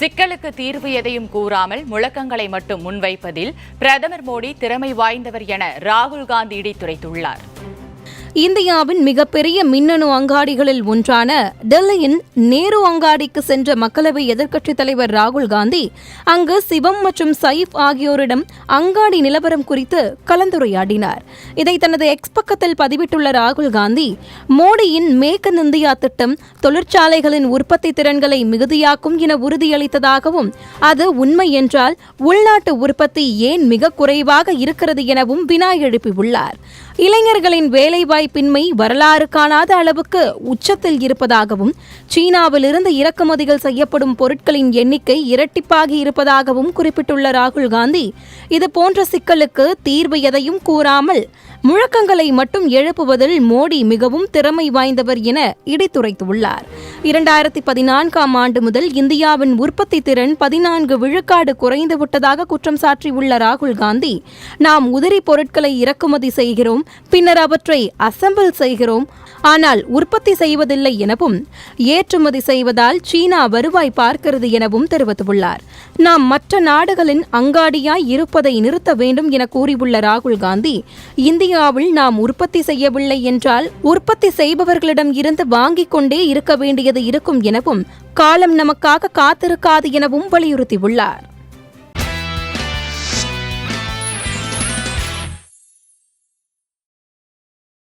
சிக்கலுக்கு தீர்வு எதையும் கூறாமல் முழக்கங்களை மட்டும் முன்வைப்பதில் பிரதமர் மோடி திறமை வாய்ந்தவர் என ராகுல் காந்தி இடித்துரைத்துள்ளார். இந்தியாவின் மிகப்பெரிய மின்னணு அங்காடிகளில் ஒன்றான டெல்லியின் நேரு அங்காடிக்கு சென்ற மக்களவை எதிர்க்கட்சித் தலைவர் ராகுல் காந்தி அங்கு சிவம் மற்றும் சயிஃப் ஆகியோரிடம் அங்காடி நிலவரம் குறித்து கலந்துரையாடினார். இதை தனது எக்ஸ் பக்கத்தில் பதிவிட்டுள்ள ராகுல் காந்தி மோடியின் மேக் இன் இந்தியா திட்டம் தொழிற்சாலைகளின் உற்பத்தி திறன்களை மிகுதியாக்கும் என உறுதியளித்ததாகவும் அது உண்மை என்றால் உள்நாட்டு உற்பத்தி ஏன் மிக குறைவாக இருக்கிறது எனவும் வினா எழுப்பியுள்ளார் இளைஞர்களின் வேலைவாய்ப்பின்மை வரலாறு காணாத அளவுக்கு உச்சத்தில் இருப்பதாகவும் சீனாவிலிருந்து இறக்குமதிகள் செய்யப்படும் பொருட்களின் எண்ணிக்கை இரட்டிப்பாகி இருப்பதாகவும் குறிப்பிட்டுள்ள ராகுல் காந்தி இது போன்ற சிக்கலுக்கு தீர்வு எதையும் கூறாமல் முழக்கங்களை மட்டும் எழுப்புவதில் மோடி மிகவும் திறமை வாய்ந்தவர் என இடித்துரைத்துள்ளார். இரண்டாயிரத்தி பதினான்காம் ஆண்டு முதல் இந்தியாவின் உற்பத்தி திறன் பதினான்கு விழுக்காடு குறைந்துவிட்டதாக குற்றம் சாட்டியுள்ள ராகுல் காந்தி நாம் உதிரி பொருட்களை இறக்குமதி செய்கிறோம் பின்னர் அவற்றை அசெம்பிள் செய்கிறோம் ஆனால் உற்பத்தி செய்வதில்லை எனவும் ஏற்றுமதி செய்வதால் சீனா வருவாய் பார்க்கிறது எனவும் தெரிவித்துள்ளார். நாம் மற்ற நாடுகளின் அங்காடியாய் இருப்பதை நிறுத்த வேண்டும் என கூறியுள்ள ராகுல் காந்தி இந்தியாவில் நாம் உற்பத்தி செய்யவில்லை என்றால் உற்பத்தி செய்பவர்களிடம் இருந்து வாங்கிக் கொண்டே இருக்க வேண்டியது இருக்கும் எனவும் காலம் நமக்காக காத்திருக்காது எனவும் வலியுறுத்தியுள்ளார்.